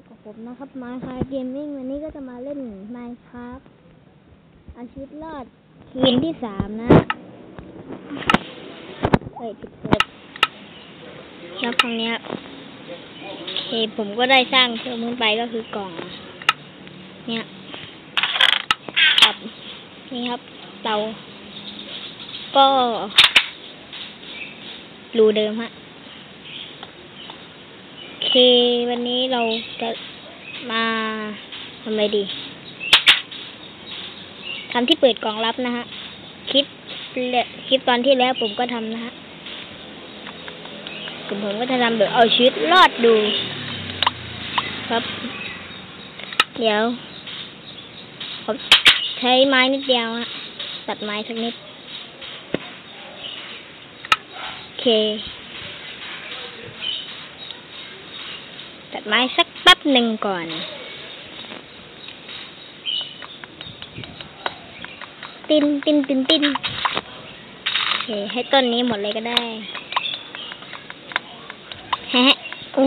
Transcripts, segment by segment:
บกับผมนะครับมาคาเกมมิ่งวันนี้ก็จะมาเล่นไมค์ครับอาชีวิตรอดคืนที่สามนะเฮ้ยผิดเซิร์ฟแล้วครั้งนี้โอเคผมก็ได้สร้างเพิ่มขึ้นไปก็คือกล่อง เนี่ยกับนี่ครับ เตา ก็รูเดิมฮะ เควันนี้เราจะมาทำอะไรดีทำที่เปิดกล่องลับนะฮะ คลิปเลคลิปตอนที่แล้วผมก็ทำนะฮะผมผมก็จะทำแบบเอาชีวิตรอดดู ครับ เดี๋ยวผมใช้ไม้นิดเดียวฮะตัดไม้สักนิด โอเค ดไม้สักแป๊บหนึ่งก่อนตินตินตินตินโอเคให้ต้นนี้หมดเลยก็ได้แฮะโอ้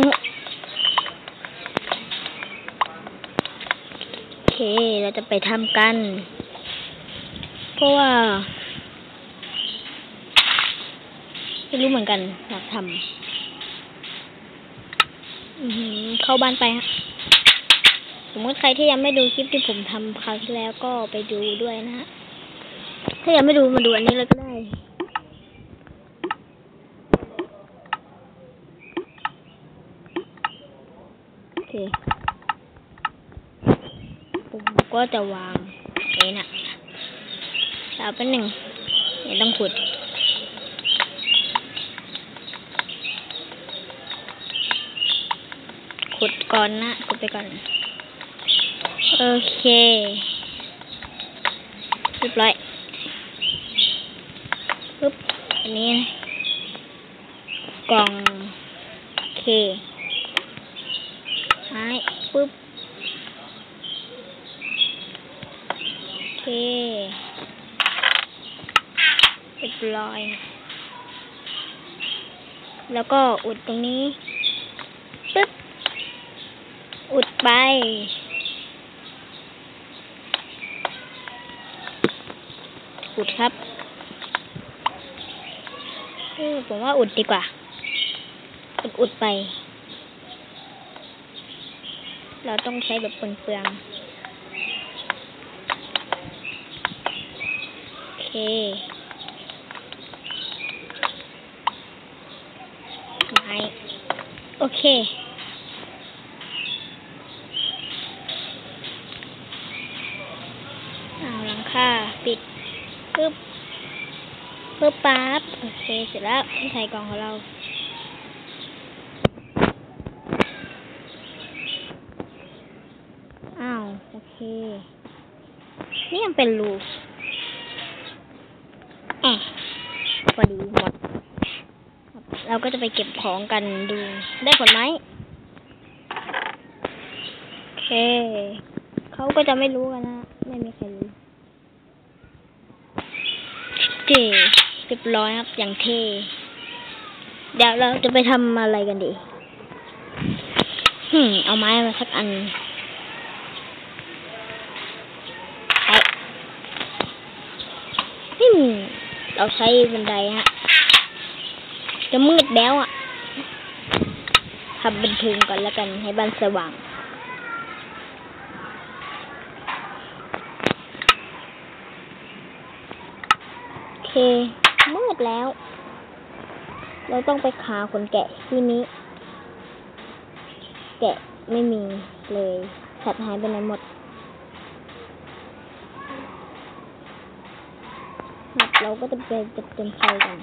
โอเค เราจะไปทำกัน เพราะว่าไม่รู้เหมือนกันอยากทำ เข้าบ้านไปฮะสมมติใครที่ยังไม่ดูคลิปที่ผมทำคราวที่แล้วก็ไปดูด้วยนะฮะ ถ้ายังไม่ดูมาดูอันนี้เลยก็ได้ โอเค ผมก็จะวางเองนะเอาเป็นหนึ่งเดี๋ยวต้องขุด ขุ ดก่อนนะขุดไปก่อน โอเคเรียบร้อยปึ๊บ อันนี้ กล่อง โอเคไม้ปึ๊บ โอเคเรียบร้อยแล้วก็อุดตรงนี้ปึ๊บ อุดไป อุดครับเออผมว่าอุดดีกว่า อุดอุดไป เราต้องใช้แบบเปลืองโอเคไม้โอเค เอาหลังคาปิดปึ๊บ ปึ๊บปั๊บโอเคเสร็จแล้วใส่กล่องของเราอ้าวโอเค นี่ยังเป็นรูแอะพอดีหมด เราก็จะไปเก็บของกันดูได้ผลไหมโอเคเขาก็จะไม่รู้กันนะ ไม่มีใครรู้เจ เรียบร้อยครับ อย่างเท่ เดี๋ยวเราจะไปทำอะไรกันดีหึเอาไม้มาสักอันไปหึเราใช้บันไดฮะ จะมืดแล้วอะทำบันทึงก่อนแล้วกันให้บ้านสว่าง โอเค มืดแล้ว เราต้องไปขาขนแกะที่นี้ แกะไม่มีเลยสัตว์หายไปไหนหมดเราก็จะไปจับเต็มไฟกัน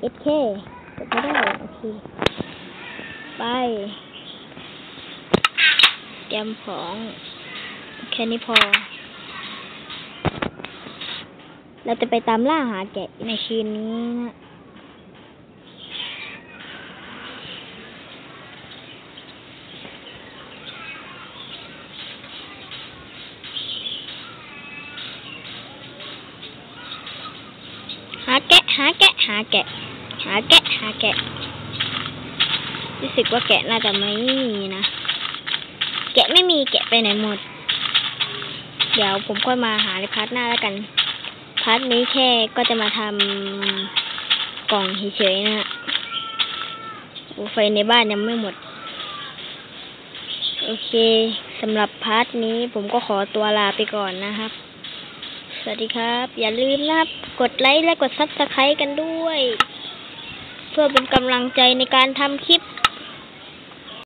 เอเคกดไม่ได้โอเค ไปเตรียมของ แค่นี้พอ เราจะไปตามล่าหาแกะในคืนนี้นะหาแกะหาแกะหาแกะหาแกะหาแกะรู้สึกว่าแกะน่าจะไม่มีนะ แกะไม่มีแกะไปไหนหมด เดี๋ยวผมค่อยมาหาในพาร์ทหน้าแล้วกัน พาร์ทนี้แค่ก็จะมาทำกล่องเฉยๆนะฮะไฟในบ้านยังไม่หมด โอเคสำหรับพาร์ทนี้ผมก็ขอตัวลาไปก่อนนะครับ สวัสดีครับ อย่าลืมนะครับ กดไลค์และกดซับสไครต์กันด้วย เพื่อเป็นกำลังใจในการทำคลิป